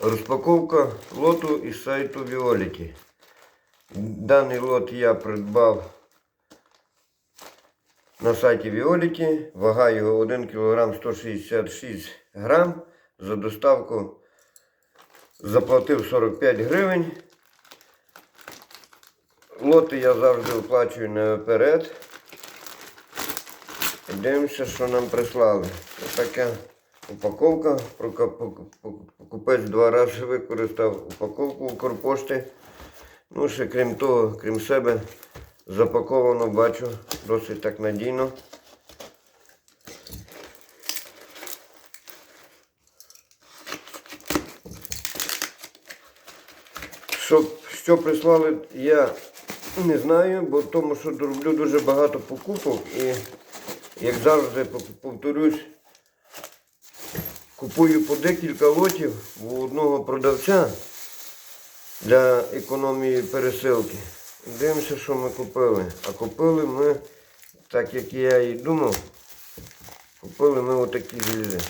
Розпаковка лоту із сайту Violet. Даний лот я придбав на сайті Violet. Вага його 1 кг 166 грам. За доставку заплатив 45 гривень. Лоти я завжди оплачую наперед. Дивимося, що нам прислали. Ось така упаковка. Покупець два рази використав упаковку Укрпошти. Ну, ще крім того, крім себе, запаковано, бачу, досить так надійно. Що, що прислали, я не знаю, бо тому що роблю дуже багато покупок і, як завжди, повторюсь, купую по декілька лотів у одного продавця для економії пересилки. Дивимося, що ми купили. А купили ми, так як я і думав, купили ми отакі гільзи.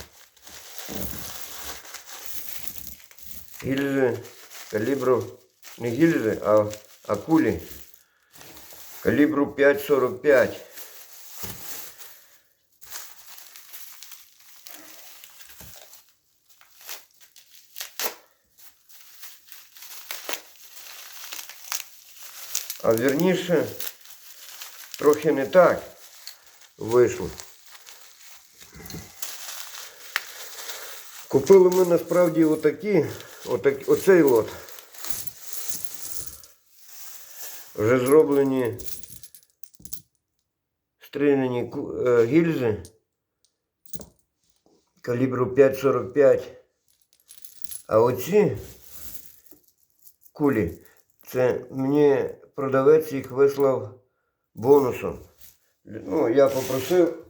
Гільзи калібру, не гільзи, а, а кулі. Калібру 5,45. А вірніше, трохи не так вийшло. Купили ми насправді отакі, отак, оцей лот. Вже зроблені стріляні е, гільзи калібру 5,45. А оці кулі, це мені продавець їх вислав бонусом. Ну, я попросив.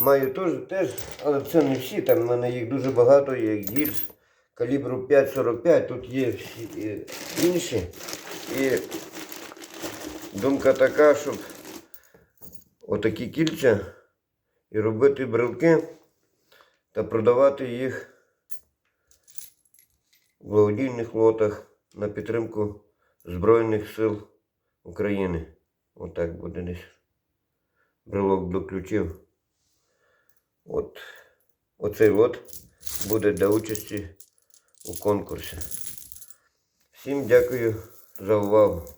Маю теж, теж, але це не всі, там в мене їх дуже багато є гільз калібру 5,45, тут є всі е, інші. І думка така, щоб отакі кільця і робити брелки та продавати їх в благодійних лотах на підтримку Збройних сил України. Отак буде десь. Брелок до ключів. От оцей лот буде для участі у конкурсі. Всім дякую за увагу.